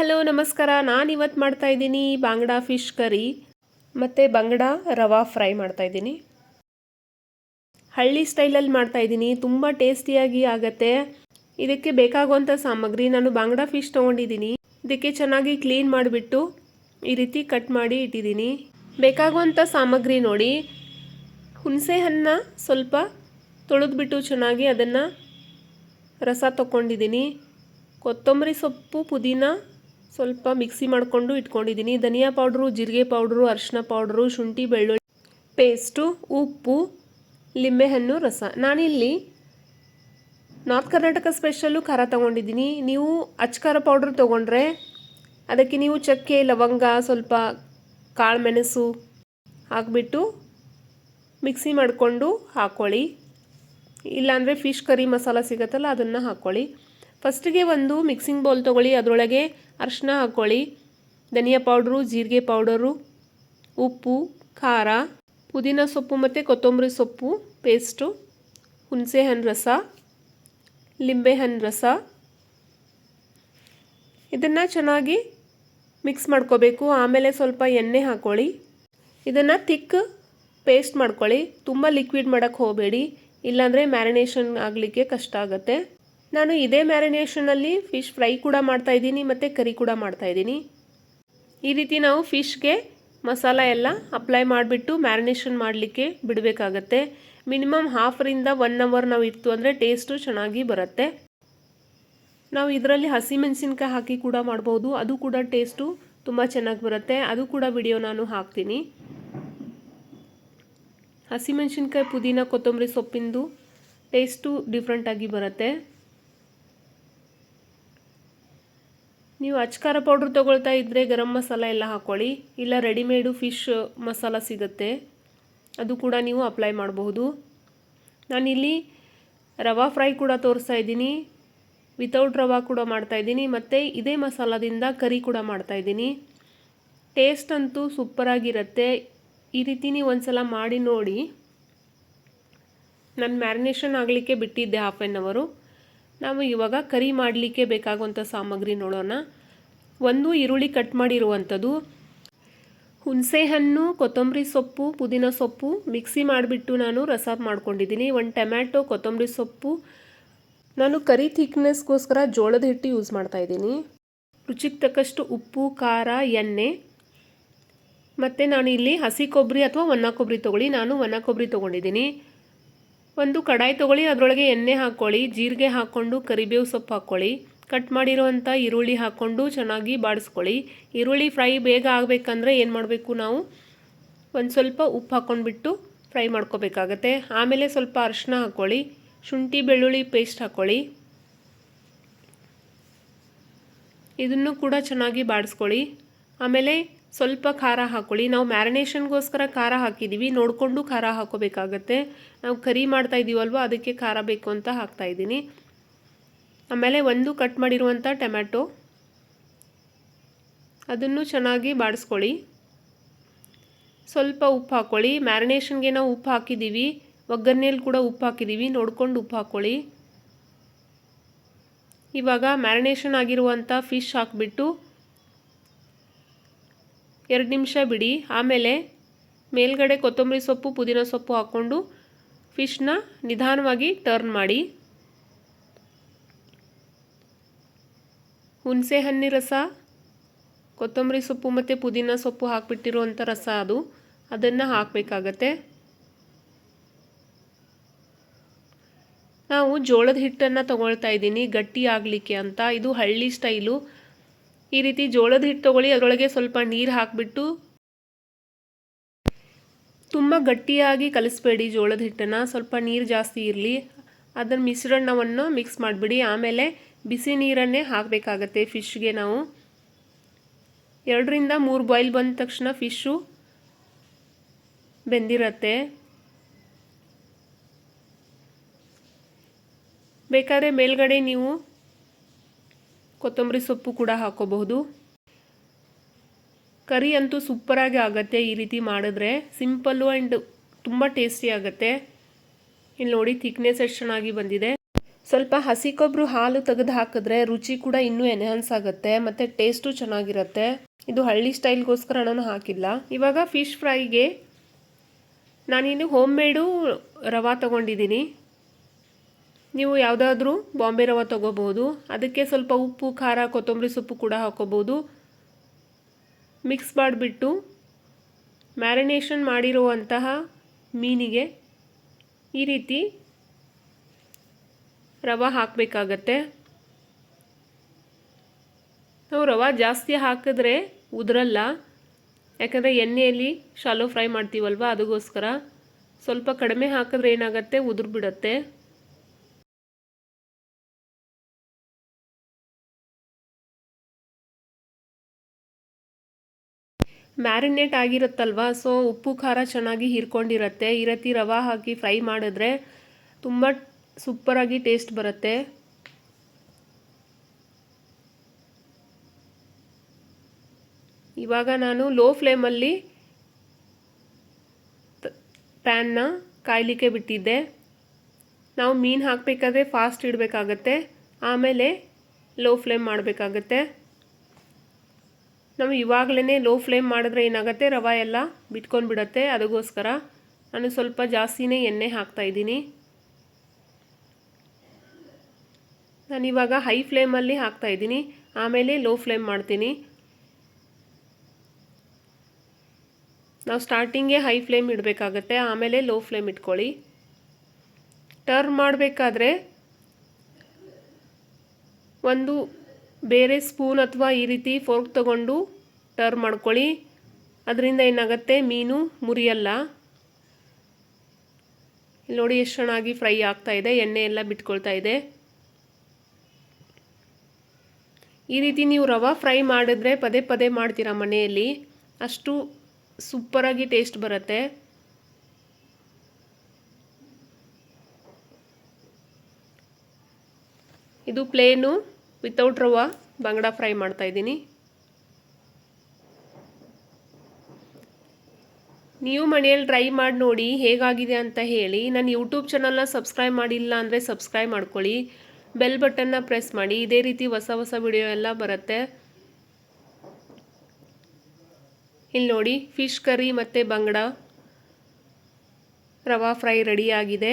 Hello, ನಮಸ್ಕಾರ. ನಾನು ಇವತ್ತು ಮಾಡ್ತಾ ಇದ್ದೀನಿ ಬಾಂಗ್ಡಾ ಫಿಶ್ ಕರಿ ಮತ್ತು ಬಂಗಡ ರವಾ ಫ್ರೈ ಮಾಡ್ತಾ ಇದ್ದೀನಿ. ಹಳ್ಳಿ ಸ್ಟೈಲಲ್ಲಿ ಮಾಡ್ತಾ ಇದ್ದೀನಿ. ತುಂಬ ಟೇಸ್ಟಿಯಾಗಿ ಆಗತ್ತೆ. ಇದಕ್ಕೆ ಬೇಕಾಗುವಂಥ ಸಾಮಗ್ರಿ ನಾನು ಬಾಂಗ್ಡಾ ಫಿಶ್ ತೊಗೊಂಡಿದ್ದೀನಿ. ಇದಕ್ಕೆ ಚೆನ್ನಾಗಿ ಕ್ಲೀನ್ ಮಾಡಿಬಿಟ್ಟು ಈ ರೀತಿ ಕಟ್ ಮಾಡಿ ಇಟ್ಟಿದ್ದೀನಿ. ಬೇಕಾಗುವಂಥ ಸಾಮಗ್ರಿ ನೋಡಿ. ಹುಣಸೆ ಹಣ್ಣ ಸ್ವಲ್ಪ ತೊಳೆದ್ಬಿಟ್ಟು ಚೆನ್ನಾಗಿ ಅದನ್ನು ರಸ ತಗೊಂಡಿದ್ದೀನಿ. ಕೊತ್ತಂಬರಿ ಸೊಪ್ಪು, ಪುದೀನ ಸ್ವಲ್ಪ ಮಿಕ್ಸಿ ಮಾಡಿಕೊಂಡು ಇಟ್ಕೊಂಡಿದ್ದೀನಿ. ಧನಿಯಾ ಪೌಡ್ರು, ಜೀರಿಗೆ ಪೌಡ್ರು ಅರಿಶಿನ ಪೌಡ್ರು, ಶುಂಠಿ, ಬೆಳ್ಳುಳ್ಳಿ ಪೇಸ್ಟು, ಉಪ್ಪು, ಲಿಂಬೆಹಣ್ಣು, ರಸ. ನಾನಿಲ್ಲಿ ನಾರ್ತ್ ಕರ್ನಾಟಕ ಸ್ಪೆಷಲ್ಲು ಖಾರ ತೊಗೊಂಡಿದ್ದೀನಿ. ನೀವು ಅಚ್ಕಾರ ಪೌಡ್ರ್ ತೊಗೊಂಡ್ರೆ ಅದಕ್ಕೆ ನೀವು ಚಕ್ಕೆ, ಲವಂಗ, ಸ್ವಲ್ಪ ಕಾಳು ಮೆಣಸು ಹಾಕ್ಬಿಟ್ಟು ಮಿಕ್ಸಿ ಮಾಡಿಕೊಂಡು ಹಾಕ್ಕೊಳ್ಳಿ ಇಲ್ಲಾಂದರೆ ಫಿಶ್ ಕರಿ ಮಸಾಲ ಸಿಗುತ್ತಲ್ಲ, ಅದನ್ನು ಹಾಕ್ಕೊಳ್ಳಿ ಫಸ್ಟಿಗೆ ಒಂದು ಮಿಕ್ಸಿಂಗ್ ಬೌಲ್ ತೊಗೊಳ್ಳಿ, ಅದರೊಳಗೆ ಅರಿಶಿನ ಹಾಕ್ಕೊಳ್ಳಿ. ಧನಿಯಾ ಪೌಡ್ರು, ಜೀರಿಗೆ ಪೌಡರು, ಉಪ್ಪು, ಖಾರ, ಪುದೀನ ಸೊಪ್ಪು ಮತ್ತು ಕೊತ್ತಂಬರಿ ಸೊಪ್ಪು, ಪೇಸ್ಟು ಹುಣಸೆ ಹಣ್ಣು ರಸ, ಲಿಂಬೆಹಣ್ಣು ರಸ. ಇದನ್ನು ಚೆನ್ನಾಗಿ ಮಿಕ್ಸ್ ಮಾಡ್ಕೋಬೇಕು. ಆಮೇಲೆ ಸ್ವಲ್ಪ ಎಣ್ಣೆ ಹಾಕ್ಕೊಳ್ಳಿ. ಇದನ್ನು ತಿಕ್ ಪೇಸ್ಟ್ ಮಾಡ್ಕೊಳ್ಳಿ. ತುಂಬ ಲಿಕ್ವಿಡ್ ಮಾಡೋಕ್ಕೆ ಹೋಗಬೇಡಿ. ಇಲ್ಲಾಂದರೆ ಮ್ಯಾರಿನೇಷನ್ ಆಗಲಿಕ್ಕೆ ಕಷ್ಟ ಆಗುತ್ತೆ. ನಾನು ಇದೇ ಮ್ಯಾರಿನೇಷನಲ್ಲಿ ಫಿಶ್ ಫ್ರೈ ಕೂಡ ಮಾಡ್ತಾಯಿದ್ದೀನಿ ಮತ್ತು ಕರಿ ಕೂಡ ಮಾಡ್ತಾಯಿದ್ದೀನಿ ಈ ರೀತಿ ನಾವು ಫಿಶ್ಗೆ ಮಸಾಲ ಎಲ್ಲ ಅಪ್ಲೈ ಮಾಡಿಬಿಟ್ಟು ಮ್ಯಾರಿನೇಷನ್ ಮಾಡಲಿಕ್ಕೆ ಬಿಡಬೇಕಾಗತ್ತೆ. ಮಿನಿಮಮ್ ಹಾಫರಿಂದ ಒನ್ ಅವರ್ ನಾವು ಇತ್ತು ಅಂದರೆ ಟೇಸ್ಟು ಚೆನ್ನಾಗಿ ಬರುತ್ತೆ. ನಾವು ಇದರಲ್ಲಿ ಹಸಿಮೆಣಸಿನ್ಕಾಯಿ ಹಾಕಿ ಕೂಡ ಮಾಡ್ಬೋದು. ಅದು ಕೂಡ ಟೇಸ್ಟು ತುಂಬ ಚೆನ್ನಾಗಿ ಬರುತ್ತೆ. ಅದು ಕೂಡ ವಿಡಿಯೋ ನಾನು ಹಾಕ್ತೀನಿ. ಹಸಿಮೆಣಸಿನ್ಕಾಯಿ ಪುದೀನ, ಕೊತ್ತಂಬರಿ ಸೊಪ್ಪಿಂದು ಟೇಸ್ಟು ಡಿಫ್ರೆಂಟಾಗಿ ಬರುತ್ತೆ. ನೀವು ಅಚ್ಕಾರ ಪೌಡ್ರ್ ತೊಗೊಳ್ತಾ ಇದ್ದರೆ ಗರಂ ಮಸಾಲ ಎಲ್ಲ ಹಾಕ್ಕೊಳ್ಳಿ ಇಲ್ಲ ರೆಡಿಮೇಡು ಫಿಶ್ ಮಸಾಲ ಸಿಗುತ್ತೆ. ಅದು ಕೂಡ ನೀವು ಅಪ್ಲೈ ಮಾಡಬಹುದು. ನಾನಿಲ್ಲಿ ರವಾ ಫ್ರೈ ಕೂಡ ತೋರಿಸ್ತಾ ಇದ್ದೀನಿ. ವಿತೌಟ್ ರವಾ ಕೂಡ ಮಾಡ್ತಾಯಿದ್ದೀನಿ ಮತ್ತು ಇದೇ ಮಸಾಲದಿಂದ ಕರಿ ಕೂಡ ಮಾಡ್ತಾಯಿದ್ದೀನಿ ಟೇಸ್ಟ್ ಅಂತೂ ಸೂಪರಾಗಿರುತ್ತೆ ಈ ರೀತಿ ನೀವು ಒಂದು ಸಲ ಮಾಡಿ ನೋಡಿ. ನಾನು ಮ್ಯಾರಿನೇಷನ್ ಆಗಲಿಕ್ಕೆ ಬಿಟ್ಟಿದ್ದೆ ಹಾಫ್ ಆ್ಯನ್ ಅವರು ನಾವು ಇವಾಗ ಕರಿ ಮಾಡಲಿಕ್ಕೆ ಬೇಕಾಗುವಂಥ ಸಾಮಗ್ರಿ ನೋಡೋಣ. ಒಂದು ಈರುಳ್ಳಿ ಕಟ್ ಮಾಡಿರುವಂಥದ್ದು. ಹುಣಸೆ ಹಣ್ಣು, ಕೊತ್ತಂಬರಿ ಸೊಪ್ಪು, ಪುದೀನ ಸೊಪ್ಪು ಮಿಕ್ಸಿ ಮಾಡಿಬಿಟ್ಟು ನಾನು ರಸ ಮಾಡ್ಕೊಂಡಿದ್ದೀನಿ. ಒಂದು ಟೊಮ್ಯಾಟೊ, ಕೊತ್ತಂಬರಿ ಸೊಪ್ಪು. ನಾನು ಕರಿ ಥಿಕ್ನೆಸ್ಗೋಸ್ಕರ ಜೋಳದ ಹಿಟ್ಟು ಯೂಸ್ ಮಾಡ್ತಾಯಿದ್ದೀನಿ ರುಚಿಗೆ ತಕ್ಕಷ್ಟು ಉಪ್ಪು, ಖಾರ, ಎಣ್ಣೆ. ಮತ್ತು ನಾನು ಇಲ್ಲಿ ಹಸಿ ಕೊಬ್ಬರಿ ಅಥವಾ ಒಣ ಕೊಬ್ಬರಿ ತೊಗೊಳ್ಳಿ. ನಾನು ಒಣ ಕೊಬ್ಬರಿ ತೊಗೊಂಡಿದ್ದೀನಿ. ಒಂದು ಕಡಾಯಿ ತೊಗೊಳ್ಳಿ, ಅದರೊಳಗೆ ಎಣ್ಣೆ ಹಾಕ್ಕೊಳ್ಳಿ ಜೀರಿಗೆ ಹಾಕ್ಕೊಂಡು ಕರಿಬೇವು ಸೊಪ್ಪು ಹಾಕ್ಕೊಳ್ಳಿ. ಕಟ್ ಮಾಡಿರುವಂಥ ಈರುಳ್ಳಿ ಹಾಕ್ಕೊಂಡು ಚೆನ್ನಾಗಿ ಬಾಡಿಸ್ಕೊಳ್ಳಿ. ಈರುಳ್ಳಿ ಫ್ರೈ ಬೇಗ ಆಗಬೇಕಂದ್ರೆ ಏನು ಮಾಡಬೇಕು ನಾವು? ಒಂದು ಸ್ವಲ್ಪ ಉಪ್ಪು ಹಾಕ್ಕೊಂಡ್ಬಿಟ್ಟು ಫ್ರೈ ಮಾಡ್ಕೋಬೇಕಾಗತ್ತೆ. ಆಮೇಲೆ ಸ್ವಲ್ಪ ಅರಿಶಿನ ಹಾಕ್ಕೊಳ್ಳಿ. ಶುಂಠಿ ಬೆಳ್ಳುಳ್ಳಿ ಪೇಸ್ಟ್ ಹಾಕ್ಕೊಳ್ಳಿ. ಇದನ್ನು ಕೂಡ ಚೆನ್ನಾಗಿ ಬಾಡಿಸ್ಕೊಳ್ಳಿ. ಆಮೇಲೆ ಸ್ವಲ್ಪ ಖಾರ ಹಾಕ್ಕೊಳ್ಳಿ ನಾವು ಮ್ಯಾರಿನೇಷನ್ಗೋಸ್ಕರ ಖಾರ ಹಾಕಿದ್ದೀವಿ ನೋಡಿಕೊಂಡು ಖಾರ ಹಾಕೋಬೇಕಾಗತ್ತೆ. ನಾವು ಕರಿ ಮಾಡ್ತಾ ಇದ್ದೀವಲ್ವ ಅದಕ್ಕೆ ಖಾರ ಬೇಕು ಅಂತ ಹಾಕ್ತಾಯಿದ್ದೀನಿ ಆಮೇಲೆ ಒಂದು ಕಟ್ ಮಾಡಿರುವಂಥ ಟೊಮ್ಯಾಟೊ. ಅದನ್ನು ಚೆನ್ನಾಗಿ ಬಾಡಿಸ್ಕೊಳ್ಳಿ. ಸ್ವಲ್ಪ ಉಪ್ಪು ಹಾಕ್ಕೊಳ್ಳಿ ಮ್ಯಾರಿನೇಷನ್ಗೆ ನಾವು ಉಪ್ಪು ಹಾಕಿದ್ದೀವಿ ಒಗ್ಗರಣೆಯಲ್ಲಿ ಕೂಡ ಉಪ್ಪು ಹಾಕಿದ್ದೀವಿ ನೋಡ್ಕೊಂಡು ಉಪ್ಪು ಹಾಕ್ಕೊಳ್ಳಿ ಇವಾಗ ಮ್ಯಾರಿನೇಷನ್ ಆಗಿರುವಂಥ ಫಿಶ್ ಹಾಕಿಬಿಟ್ಟು ಎರಡು ನಿಮಿಷ ಬಿಡಿ. ಆಮೇಲೆ ಮೇಲ್ಗಡೆ ಕೊತ್ತಂಬರಿ ಸೊಪ್ಪು, ಪುದೀನ ಸೊಪ್ಪು ಹಾಕ್ಕೊಂಡು ಫಿಶ್ನ ನಿಧಾನವಾಗಿ ಟರ್ನ್ ಮಾಡಿ. ಹುಣಸೆ ಹಣ್ಣಿನ ರಸ, ಕೊತ್ತಂಬರಿ ಸೊಪ್ಪು ಮತ್ತು ಪುದೀನ ಸೊಪ್ಪು ಹಾಕ್ಬಿಟ್ಟಿರುವಂಥ ರಸ ಅದು. ಅದನ್ನು ಹಾಕಬೇಕಾಗತ್ತೆ. ನಾವು ಜೋಳದ ಹಿಟ್ಟನ್ನು ತಗೊಳ್ತಾ ಇದ್ದೀನಿ, ಗಟ್ಟಿ ಆಗಲಿಕ್ಕೆ ಅಂತ. ಇದು ಹಳ್ಳಿ ಸ್ಟೈಲು ಈ ರೀತಿ ಜೋಳದ ಹಿಟ್ಟು ತೊಗೊಳ್ಳಿ, ಅದರೊಳಗೆ ಸ್ವಲ್ಪ ನೀರು ಹಾಕಿಬಿಟ್ಟು ತುಂಬ ಗಟ್ಟಿಯಾಗಿ ಕಲಿಸ್ಬೇಡಿ ಜೋಳದ ಹಿಟ್ಟನ್ನು. ಸ್ವಲ್ಪ ನೀರು ಜಾಸ್ತಿ ಇರಲಿ. ಅದರ ಮಿಶ್ರಣವನ್ನು ಮಿಕ್ಸ್ ಮಾಡಿಬಿಡಿ. ಆಮೇಲೆ ಬಿಸಿ ನೀರನ್ನೇ ಹಾಕಬೇಕಾಗತ್ತೆ ಫಿಶ್ಗೆ ನಾವು. ಎರಡರಿಂದ ಮೂರು ಬಾಯ್ಲ್ ಬಂದ ತಕ್ಷಣ ಫಿಶ್ಶು ಬೆಂದಿರತ್ತೆ. ಬೇಕಾದರೆ ಮೇಲ್ಗಡೆ ನೀವು ಕೊತ್ತಂಬರಿ ಸೊಪ್ಪು ಕೂಡ ಹಾಕೋಬಹುದು. ಕರಿ ಅಂತೂ ಸೂಪರಾಗಿ ಆಗುತ್ತೆ ಈ ರೀತಿ ಮಾಡಿದ್ರೆ. ಸಿಂಪಲ್ಲು ಆ್ಯಂಡ್ ತುಂಬ ಟೇಸ್ಟಿ ಆಗುತ್ತೆ. ಇಲ್ಲಿ ನೋಡಿ ಥಿಕ್ನೆಸ್ ಎಷ್ಟು ಚೆನ್ನಾಗಿ ಬಂದಿದೆ. ಸ್ವಲ್ಪ ಹಸಿ ಕೊಬ್ಬರು ಹಾಲು ತೆಗೆದು ಹಾಕಿದ್ರೆ ರುಚಿ ಕೂಡ ಇನ್ನೂ ಎನ್ಹಾನ್ಸ್ ಆಗುತ್ತೆ ಮತ್ತು ಟೇಸ್ಟು ಚೆನ್ನಾಗಿರುತ್ತೆ. ಇದು ಹಳ್ಳಿ ಸ್ಟೈಲ್ಗೋಸ್ಕರ ನಾನು ಹಾಕಿಲ್ಲ. ಇವಾಗ ಫಿಶ್ ಫ್ರೈಗೆ ನಾನಿನ್ನು ಹೋಮ್ ಮೇಡು ರವಾ ತೊಗೊಂಡಿದ್ದೀನಿ. ನೀವು ಯಾವುದಾದ್ರೂ ಬಾಂಬೆ ರವೆ ತೊಗೋಬೋದು. ಅದಕ್ಕೆ ಸ್ವಲ್ಪ ಉಪ್ಪು, ಖಾರ, ಕೊತ್ತಂಬರಿ ಸೊಪ್ಪು ಕೂಡ ಹಾಕೋಬೋದು. ಮಿಕ್ಸ್ ಮಾಡಿಬಿಟ್ಟು ಮ್ಯಾರಿನೇಷನ್ ಮಾಡಿರುವಂತಹ ಮೀನಿಗೆ ಈ ರೀತಿ ರವೆ ಹಾಕಬೇಕಾಗತ್ತೆ. ನಾವು ರವೆ ಜಾಸ್ತಿ ಹಾಕಿದ್ರೆ ಉದುರಲ್ಲ. ಯಾಕಂದರೆ ಎಣ್ಣೆಯಲ್ಲಿ ಶಾಲೋ ಫ್ರೈ ಮಾಡ್ತೀವಲ್ವ ಅದಕ್ಕೋಸ್ಕರ. ಸ್ವಲ್ಪ ಕಡಿಮೆ ಹಾಕಿದ್ರೆ ಏನಾಗುತ್ತೆ? ಉದುರು ಮ್ಯಾರಿನೇಟ್ ಆಗಿರುತ್ತಲ್ವ? ಸೊ, ಉಪ್ಪು, ಖಾರ ಚೆನ್ನಾಗಿ ಹೀರ್ಕೊಂಡಿರುತ್ತೆ. ಈ ರೀತಿ ರವೆ ಹಾಕಿ ಫ್ರೈ ಮಾಡಿದ್ರೆ ತುಂಬ ಸೂಪರಾಗಿ ಟೇಸ್ಟ್ ಬರುತ್ತೆ. ಇವಾಗ ನಾನು ಲೋ ಫ್ಲೇಮಲ್ಲಿ ಪ್ಯಾನ್ನ ಕಾಯಲಿಕ್ಕೆ ಬಿಟ್ಟಿದ್ದೆ. ನಾವು ಮೀನು ಹಾಕಬೇಕಾದ್ರೆ ಫಾಸ್ಟ್ ಇಡಬೇಕಾಗತ್ತೆ. ಆಮೇಲೆ ಲೋ ಫ್ಲೇಮ್ ಮಾಡಬೇಕಾಗತ್ತೆ. ನಾವು ಇವಾಗಲೇ ಲೋ ಫ್ಲೇಮ್ ಮಾಡಿದ್ರೆ ಏನಾಗುತ್ತೆ? ರವೆ ಎಲ್ಲ ಬಿಟ್ಕೊಂಡು ಬಿಡುತ್ತೆ. ಅದಕ್ಕೋಸ್ಕರ ನಾನು ಸ್ವಲ್ಪ ಜಾಸ್ತಿನೇ ಎಣ್ಣೆ ಹಾಕ್ತಾಯಿದ್ದೀನಿ ನಾನಿವಾಗ ಹೈ ಫ್ಲೇಮಲ್ಲಿ ಹಾಕ್ತಾಯಿದ್ದೀನಿ ಆಮೇಲೆ ಲೋ ಫ್ಲೇಮ್ ಮಾಡ್ತೀನಿ. ನಾವು ಸ್ಟಾರ್ಟಿಂಗೇ ಹೈ ಫ್ಲೇಮ್ ಇಡಬೇಕಾಗತ್ತೆ. ಆಮೇಲೆ ಲೋ ಫ್ಲೇಮ್ ಇಟ್ಕೊಳ್ಳಿ. ಟರ್ನ್ ಮಾಡಬೇಕಾದ್ರೆ ಒಂದು ಬೇರೆ ಸ್ಪೂನ್ ಅಥವಾ ಈ ರೀತಿ ಫೋರ್ಕ್ ತಗೊಂಡು ಟರ್ನ್ ಮಾಡ್ಕೊಳ್ಳಿ. ಅದರಿಂದ ಏನಾಗುತ್ತೆ? ಮೀನು ಮುರಿಯಲ್ಲ. ಇಲ್ಲಿ ನೋಡಿ ಎಷ್ಟು ಚೆನ್ನಾಗಿ ಫ್ರೈ ಆಗ್ತಾ ಇದೆ. ಎಣ್ಣೆ ಎಲ್ಲ ಬಿಟ್ಕೊಳ್ತಾ ಇದೆ. ಈ ರೀತಿ ನೀವು ರವೆ ಫ್ರೈ ಮಾಡಿದ್ರೆ ಪದೇ ಪದೇ ಮಾಡ್ತೀರಾ ಮನೆಯಲ್ಲಿ? ಅಷ್ಟು ಸೂಪರಾಗಿ ಟೇಸ್ಟ್ ಬರುತ್ತೆ. ಇದು ಪ್ಲೇನು. ವಿತೌಟ್ ರವ, ಬಂಗಡ ಫ್ರೈ ಮಾಡ್ತಾ ಇದ್ದೀನಿ. ನೀವು ಮನೆಯಲ್ಲಿ ಟ್ರೈ ಮಾಡಿ ನೋಡಿ ಹೇಗಾಗಿದೆ ಅಂತ ಹೇಳಿ. ನನ್ನ ಯೂಟ್ಯೂಬ್ ಚಾನಲ್ನ ಸಬ್ಸ್ಕ್ರೈಬ್ ಮಾಡಿಲ್ಲ ಅಂದರೆ ಸಬ್ಸ್ಕ್ರೈಬ್ ಮಾಡ್ಕೊಳ್ಳಿ. ಬೆಲ್ ಬಟನ್ನ ಪ್ರೆಸ್ ಮಾಡಿ. ಇದೇ ರೀತಿ ಹೊಸ ಹೊಸ ವಿಡಿಯೋ ಎಲ್ಲ ಬರುತ್ತೆ. ಇಲ್ಲಿ ನೋಡಿ ಫಿಶ್ ಕರಿ ಮತ್ತು ಬಂಗಡ ರವಾ ಫ್ರೈ ರೆಡಿಯಾಗಿದೆ